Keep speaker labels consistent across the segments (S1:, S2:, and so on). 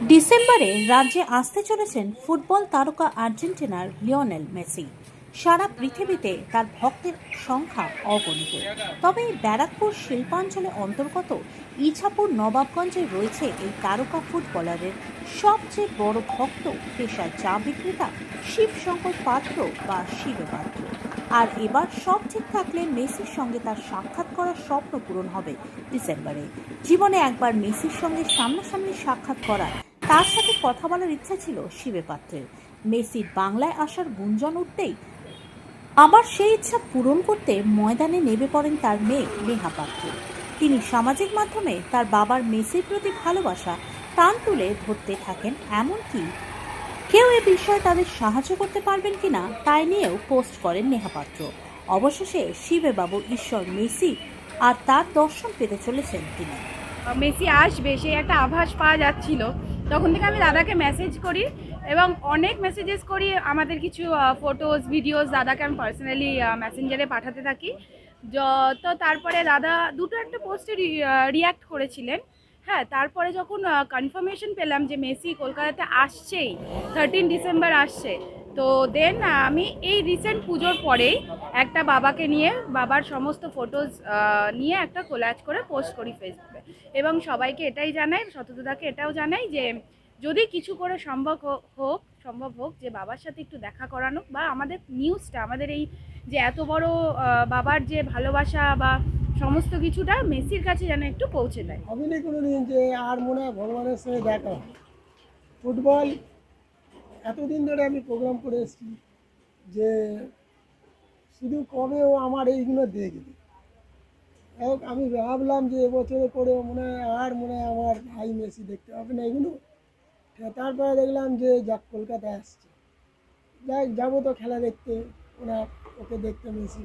S1: ডিসেম্বরে রাজ্যে আসতে চলেছেন ফুটবল তারকা আর্জেন্টিনার লিওনেল মেসি। সারা পৃথিবীতে তার ভক্তের সংখ্যা অগণিত। তবে ব্যারাকপুর শিল্পাঞ্চলে অন্তর্গত ইছাপুর নবাবগঞ্জে রয়েছে এই তারকা ফুটবলারের সবচেয়ে বড় ভক্ত, পেশায় চা বিক্রেতা, শিবশঙ্কর পাত্র বা শিব পাত্র আর এবার সব ঠিক থাকলে মেসির সঙ্গে তার সাক্ষাৎ করার স্বপ্ন পূরণ হবে ডিসেম্বরে। জীবনে একবার মেসির সঙ্গে সামনাসামনি সাক্ষাৎ করার তার সাথে কথা বলার ইচ্ছা ছিল শিবে পাত্রের। মেসির বাংলায় আসার গুঞ্জন উঠতেই আবার সেই ইচ্ছা পূরণ করতে ময়দানে নেমে পড়েন তার মেয়ে নেহা পাত্র। তিনি সামাজিক মাধ্যমে তার বাবার মেসির প্রতি ভালোবাসা টান তুলে ধরতে থাকেন, এমনকি কেউ এ বিষয়ে তাদের সাহায্য করতে পারবেন কিনা তাই নিয়েও পোস্ট করেন নেহা পাত্র। অবশেষে শিবে বাবু ঈশ্বর মেসি আর তার দর্শন পেতে চলেছেন তিনি।
S2: মেসি আসবে সেই একটা আভাস পাওয়া যাচ্ছিল। তখন থেকে আমি দাদাকে মেসেজ করি এবং অনেক মেসেজেস করি, আমাদের কিছু ফটোজ ভিডিওস দাদাকে আমি পার্সোনালি মেসেঞ্জারে পাঠাতে থাকি। তো তারপরে দাদা দুটো একটা পোস্টে রিয়াক্ট করেছিলেন। হ্যাঁ তারপরে যখন কনফার্মেশন পেলাম যে মেসি কলকাতাতে আসছেই থার্টিন ডিসেম্বর আসছে তো দেন আমি এই রিসেন্ট পুজোর পরেই একটা বাবাকে নিয়ে, বাবার সমস্ত ফটোজ নিয়ে একটা কোলাজ করে পোস্ট করি ফেসবুকে এবং সবাইকে এটাই জানাই শতদাকে এটাও জানাই যে, যদি কিছু করে সম্ভব হোক সম্ভব হোক, যে বাবার সাথে একটু দেখা করানো বা আমাদের নিউজটা আমাদের এই যে এত বড় বাবার যে ভালোবাসা বা সমস্ত কিছুটা মেসির কাছে যেন একটু পৌঁছে দেয়।
S3: ভাবিনি কোনোদিন যে, আর মনে হয় ভগবানের সঙ্গে দেখা ফুটবল এতদিন ধরে আমি প্রোগ্রাম করে এসেছি যে শুধু কবে ও আমার এইগুলো দেখবে হোক আমি ভাবলাম যে এবছরে করে মনে হয় আর মনে হয় আমার ভাই মেসি দেখতে হবে না এগুলো। তারপরে দেখলাম যে যাক, কলকাতায় আসছে। যাই, যাব তো খেলা দেখতে ওরা ওকে দেখতে মেসি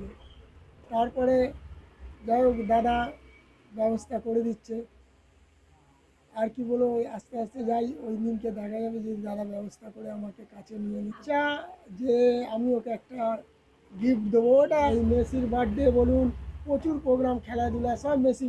S3: তারপরে যাই হোক, দাদা ব্যবস্থা করে দিচ্ছে। আর কি বলো ওই আস্তে আস্তে যাই, ওই দিনকে দেখা যাবে যে দাদা ব্যবস্থা করে আমাকে কাছে নিয়ে নিচ্ছে। যে আমি ওকে একটা গিফট দেবো, ওটা মেসির বার্থডে বলুন, প্রচুর প্রোগ্রাম খেলাধুলা, সব মেসি